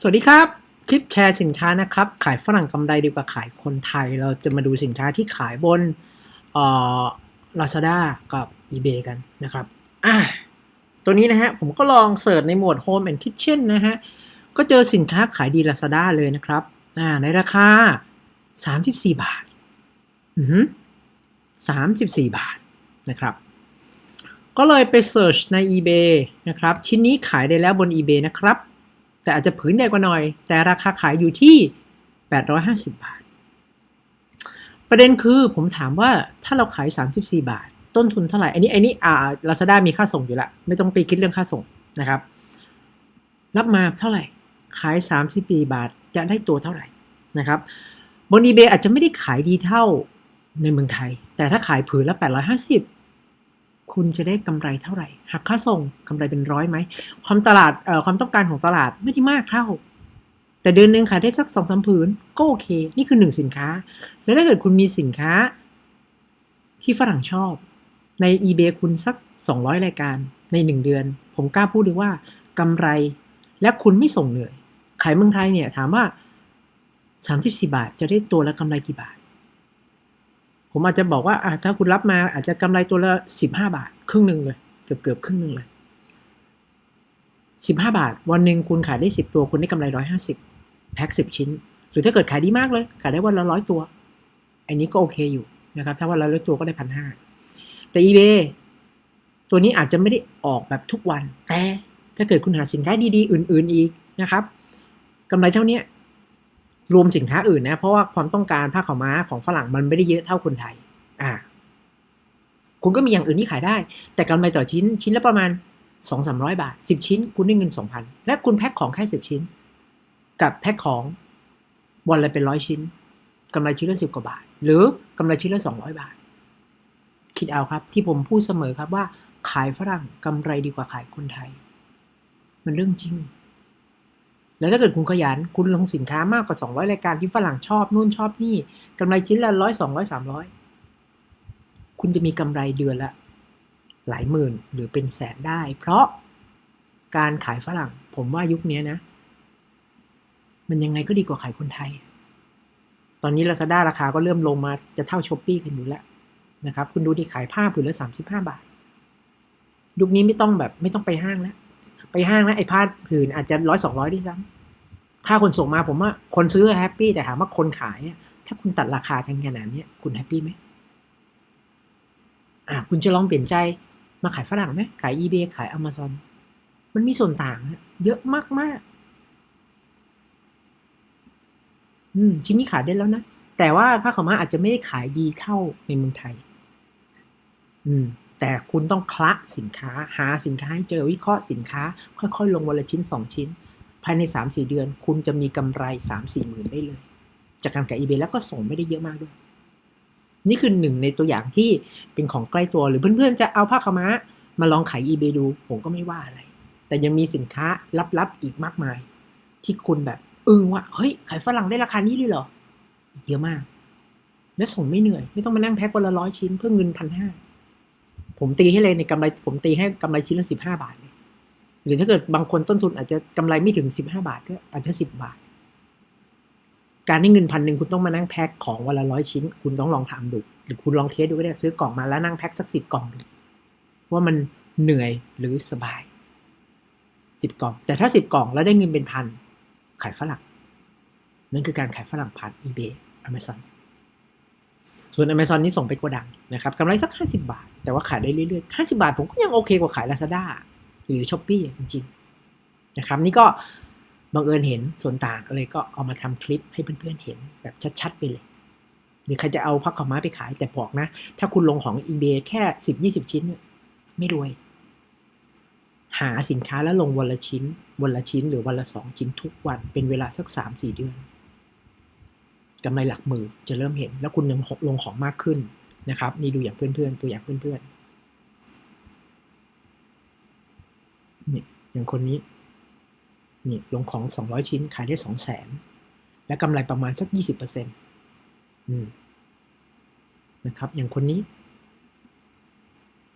สวัสดีครับ คลิปแชร์สินค้านะครับ ขายฝรั่งกำไรดีกว่าขายคนไทย เราจะมาดูสินค้าที่ขายบนเอ่อ Lazada กับ eBay กันนะครับอะตัวนี้นะฮะ ผมก็ลองเสิร์ชในหมวด Home and Kitchen นะฮะ ก็เจอสินค้าขายดี Lazada เลยนะครับอ่าในราคา 34 บาท อือหือ34บาทนะครับ ก็เลยไปเสิร์ชใน eBay นะครับ ชิ้นนี้ขายได้แล้วบน eBay นะครับ แต่อาจจะผืนใหญ่กว่าหน่อย แต่ราคาขายอยู่ที่ 850 บาท ประเด็นคือผมถามว่าถ้าเราขาย 34 บาท ต้นทุนเท่าไหร่ อันนี้อันนี้อ่า Lazada มีค่าส่งอยู่ละ ไม่ต้องไปคิดเรื่องค่าส่งนะครับ รับมาเท่าไหร่ ขาย 34 บาทจะได้ตัวเท่าไหร่นะครับบน eBay อาจจะไม่ได้ขายดีเท่าในเมืองไทย แต่ถ้าขายผืนละ 850 คุณจะได้กำไรเท่าไหร่หักค่าส่งกำไรเป็นร้อยไหมความตลาดเอ่อความต้องการของตลาดไม่ได้มากเท่า แต่เดือนหนึ่งขายได้สักสองสามผืนก็โอเค นี่คือหนึ่งสินค้า แล้วถ้าเกิดคุณมีสินค้า ที่ฝรั่งชอบ ใน eBay คุณสัก 200 รายการในหนึ่งเดือน ผมกล้าพูดเลยว่ากำไรและคุณไม่ส่งเหนื่อยขายเมืองไทยเนี่ยถามว่า 34 บาทจะได้ตัวละกำไรกี่บาท ผมอาจจะบอกว่าอถ้าคุณรับมาอาจจะกำไรตัวละ15บห้าบาท ครึ่งหนึ่งเลย เกือบเกือบครึ่งหนึ่งเลย15บห้าบาท วันหนึ่งคุณขายได้10ตัว คุณได้กำไร150แพ็ค10ชิ้น หรือถ้าเกิดขายดีมากเลย ขายได้วันละร้อยตัว อันนี้ก็โอเคอยู่นะครับ ถ้าวันละร้อยตัวก็ได้พันห้าแต่ eBay ตัวนี้อาจจะไม่ได้ออกแบบทุกวัน แต่ถ้าเกิดคุณหาสินค้าดีๆ อื่น ๆอีกนะครับกำไรเท่าเนี้ รวมสินค้าอื่นนะ เพราะว่าความต้องการผ้าขาวม้าของฝรั่งมันไม่ได้เยอะเท่าคนไทย อ่า คุณก็มีอย่างอื่นที่ขายได้ แต่กำไรต่อชิ้นชิ้นละประมาณสองสามร้อยบาทสิบชิ้น คุณได้เงินสองพันและคุณแพ็คของแค่สิบชิ้น กับแพ็คของวันละเป็นร้อยชิ้นกำไรชิ้นละสิบกว่าบาท หรือกำไรชิ้นละสองร้อยบาท คิดเอาครับ ที่ผมพูดเสมอครับว่า ขายฝรั่งกำไรดีกว่าขายคนไทย มันเรื่องจริง แล้วถ้าเกิดคุณขยันคุณลงสินค้ามากกว่า 200 รายการที่ฝรั่งชอบนู่นชอบนี่กำไรชิ้นละร้อยสองร้อยสามร้อยคุณจะมีกำไรเดือนละ หลายหมื่นหรือเป็นแสนได้ เพราะการขายฝรั่ง ผมว่ายุคนี้นะ มันยังไงก็ดีกว่าขายคนไทย ตอนนี้ Lazada ราคาก็เริ่มลงมาจะเท่าช้อปปี้กันอยู่แล้วนะครับ คุณดูที่ขายผ้าผืนละสามสิบห้าบาท ยุคนี้ไม่ต้องแบบไม่ต้องไปห้างแล้ว ไปห้างนะไอ้ผ้าผืนอาจจะร้อยสองร้อยด้วยซ้ำค่าคนส่งมาผมว่าคนซื้อแฮปปี้แต่ถามว่าคนขายถ้าคุณตัดราคากันขนาดนี้คุณแฮปปี้ไหมอ่าคุณจะลองเปลี่ยนใจมาขายฝรั่งไหมขาย eBay ขาย Amazon มันมีส่วนต่างเยอะมากมากๆอืมชิ้นนี้ขายได้แล้วนะ แต่ว่าผ้าขาวม้าอาจจะไม่ได้ขายดีเท่าในเมืองไทย อืม แต่คุณต้องคละสินค้า หาสินค้าให้เจอวิเคราะห์สินค้า ค่อยๆ ลงวันละชิ้นสองชิ้น ภายในสามสี่เดือน คุณจะมีกำไรสามสี่หมื่นได้เลย จากการขาย eBay แล้วก็ส่งไม่ได้เยอะมากด้วย นี่คือหนึ่งในตัวอย่างที่เป็นของใกล้ตัวหรือเพื่อนๆจะเอาผ้าขาวม้ามาลองขาย eBay ดู ผมก็ไม่ว่าอะไร แต่ยังมีสินค้าลับๆอีกมากมาย ที่คุณแบบอึ้งว่าเฮ้ยขายฝรั่งได้ราคานี้เลยเหรออีกเยอะมาก และส่งไม่เหนื่อย ไม่ต้องมานั่งแพ็ควันละร้อยชิ้นเพื่อเงินพันห้า ผมตีให้เลยในกำไรผมตีให้กำไรชิ้นละสิบห้าบาทเลยหรือถ้าเกิดบางคนต้นทุนอาจจะกำไรไม่ถึงสิบห้าบาทด้วยอาจจะสิบบาท การได้เงินพันหนึ่งคุณต้องมานั่งแพ็คของวันละร้อยชิ้น คุณต้องลองทำดูหรือคุณลองเทสดูก็ได้ซื้อกล่องมาแล้วนั่งแพ็คสักสิบกล่องดูว่ามันเหนื่อยหรือสบายสิบกล่อง แต่ถ้าสิบกล่องแล้วได้เงินเป็นพันขายฝรั่งนั่นคือการขายฝรั่งผ่าน eBay Amazon ส่วน Amazon นี่ส่งไปโกดังนะครับกำไรสัก 50 บาท แต่ว่าขายได้เรื่อยๆ 50 บาทผมก็ยังโอเคกว่าขาย Lazada หรือ s h อ p e e จริงๆนะครับนี่ก็บังเอิญเห็นส่วนต่างก็เลยก็เอามาทำคลิปให้เพื่อนๆเห็นแบบชัดๆไปเลย หรือใครจะเอาพักขาวม้าไปขายแต่บอกนะ ถ้าคุณลงของ eBay แค่ 10-20 ชิ้นไม่รวย หาสินค้าแล้วลงวันละชิ้น วันละชิ้นหรือวันละสองชิ้นทุกวันเป็นเวลาสัก 3-4 เดือน กำไรหลักหมื่นจะเริ่มเห็น แล้วคุณยังลงของมากขึ้นนะครับ นี่ดูอย่างเพื่อนๆ ตัวอย่างเพื่อนๆนี่อย่างคนนี้นี่ลงของสองร้อยชิ้นขายได้สองแสนและกำไรประมาณสักยี่สิบเปอร์เซ็นต์นะครับ อย่างคนนี้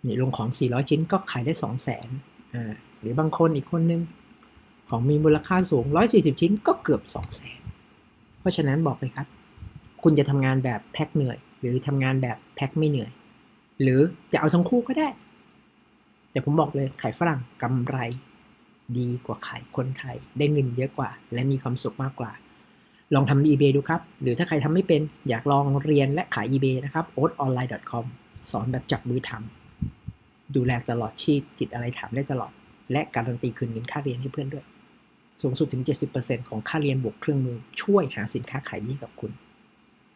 นี่ลงของสี่ร้อยชิ้นก็ขายได้สองแสนอ่าหรือบางคนอีกคนนึง ของมีมูลค่าสูง 140 ชิ้นก็เกือบ 2 0 0แสน เพราะฉะนั้นบอกเลยครับ คุณจะทำงานแบบแพ็คเหนื่อย หรือทำงานแบบแพ็คไม่เหนื่อย หรือจะเอาทั้งคู่ก็ได้ แต่ผมบอกเลยขายฝรั่งกำไร ดีกว่าขายคนไทยได้เงินเยอะกว่า และมีความสุขมากกว่า ลองทำ eBay ดูครับ หรือถ้าใครทำไม่เป็นอยากลองเรียนและขาย eBay นะครับ o t o n l i n e c o m สอนแบบจับมือทำดูแลตลอดชีพจิตอะไรถามได้ตลอด และการันตีคืนเงินค่าเรียนให้เพื่อนด้วย สูงสุดถึง 70%ของค่าเรียนบวกเครื่องมือช่วยหาสินค้าขายดีกับคุณ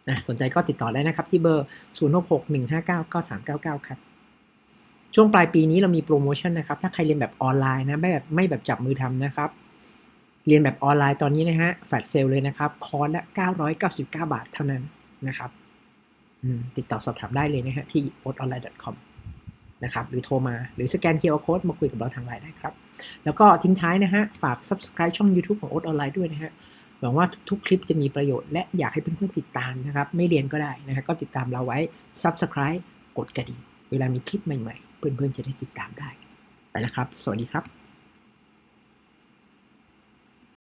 นะสนใจก็ติดต่อได้นะครับที่เบอร์ 0661599399 ครับ ช่วงปลายปีนี้เรามีโปรโมชั่นนะครับ ถ้าใครเรียนแบบออนไลน์นะ ไม่แบบไม่แบบจับมือทำนะครับ เรียนแบบออนไลน์ตอนนี้นะฮะแฟลชเซลเลยนะครับ คอร์สละ 999 บาทเท่านั้นนะครับติดต่อสอบถามได้เลยนะฮะที่ o t o n l i n e c o m นะครับ หรือโทรมาหรือสแกน QR Code มาคุยกับเราทางไลน์ได้ครับ แล้วก็ทิ้งท้ายนะฮะ ฝาก Subscribe ช่อง YouTube ของ o t Online ด้วยนะฮะ หวังว่าทุกๆ คลิปจะมีประโยชน์และอยากให้เพื่อนๆติดตามนะครับ ไม่เรียนก็ได้นะฮะ ก็ติดตามเราไว้ Subscribe กดกระดิ่ง เวลามีคลิปใหม่ๆ เพื่อนๆจะได้ติดตามได้ ไปแล้วครับ สวัสดีครับ